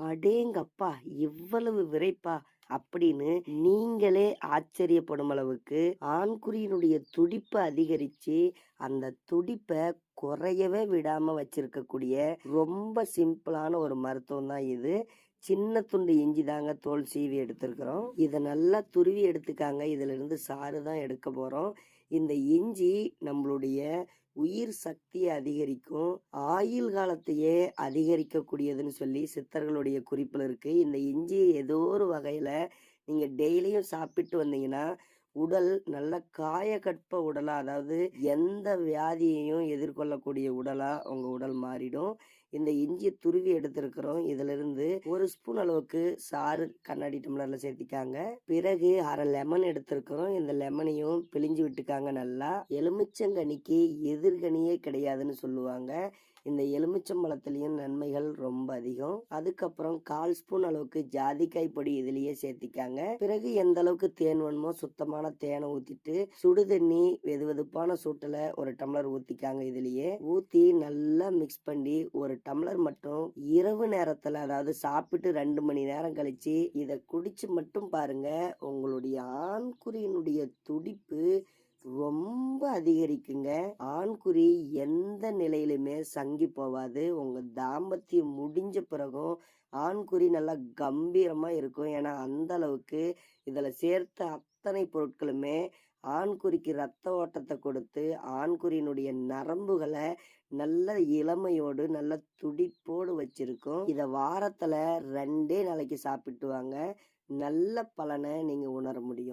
அடேங்கப்பா இவ்வளவு விரைப்பா அப்படின்னு நீங்களே ஆச்சரியப்படும் அளவுக்கு ஆண்குறியினுடைய துடிப்பை அதிகரிச்சு அந்த துடிப்பை குறையவே விடாம வச்சிருக்கக்கூடிய ரொம்ப சிம்பிளான ஒரு மருத்துவம் தான் இது. சின்ன துண்டு இஞ்சி தாங்க தோல் சீவி எடுத்திருக்கிறோம். இதை நல்லா துருவி எடுத்துக்காங்க. இதுல இருந்து சாறு தான் எடுக்க போறோம். இந்த இஞ்சி நம்மளுடைய உயிர் சக்தியை அதிகரிக்கும் ஆயுள் காலத்தையே அதிகரிக்கக்கூடியதுன்னு சொல்லி சித்தர்களுடைய குறிப்பில் இருக்கு. இந்த இஞ்சி ஏதோ ஒரு வகையில நீங்கள் டெய்லியும் சாப்பிட்டு வந்தீங்கன்னா உடல் நல்ல காயக்கற்ப உடலாக அதாவது எந்த வியாதியையும் எதிர்கொள்ளக்கூடிய உடலாக உங்கள் உடல் மாறிடும். இந்த இஞ்சியை துருவி எடுத்திருக்கிறோம். இதுல இருந்து ஒரு ஸ்பூன் அளவுக்கு சாறு கண்ணாடி டம்ளர்ல சேர்த்திக்காங்க. பிறகு அரை லெமன் எடுத்திருக்கிறோம். இந்த லெமனையும் பிழிஞ்சு விட்டுக்காங்க நல்லா. எலுமிச்சங்கனிக்கு எதிர்கனியே கிடையாதுன்னு சொல்லுவாங்க. இந்த எலுமிச்சம்பழத்துலேயும் நன்மைகள் ரொம்ப அதிகம். அதுக்கப்புறம் கால் ஸ்பூன் அளவுக்கு ஜாதிக்காய் பொடி இதுலயே சேர்த்திக்காங்க. பிறகு எந்த அளவுக்கு தேன் வேணுமோ சுத்தமான தேனை ஊத்திட்டு சுடு தண்ணி வெது வெதுப்பான ஒரு டம்ளர் ஊத்திக்காங்க இதுலயே. ஊத்தி நல்லா மிக்ஸ் பண்ணி ஒரு டம்ளர் மட்டும் இரவு நேரத்துல அதாவது சாப்பிட்டு ரெண்டு மணி நேரம் கழிச்சு இதை குடிச்சு மட்டும் பாருங்க. உங்களுடைய ஆண்குறியினுடைய துடிப்பு ரொம்ப அதிகரிக்குங்க. ஆண்குறி எந்த நிலையிலுமே சங்கி போவாது. உங்க தாம்பத்தியம் முடிஞ்ச பிறகும் ஆண்குறி நல்லா கம்பீரமா இருக்கும். ஏன்னா அந்த அளவுக்கு இதில் சேர்த்த அத்தனை பொருட்களுமே ஆண்குறிக்கு ரத்த ஓட்டத்தை கொடுத்து ஆண்குறியினுடைய நரம்புகளை நல்ல இளமையோடு நல்ல துடிப்போடு வச்சிருக்கும். இதை வாரத்தில் ரெண்டே நாளைக்கு சாப்பிட்டு வாங்க நல்ல பலனை நீங்கள் உணர முடியும்.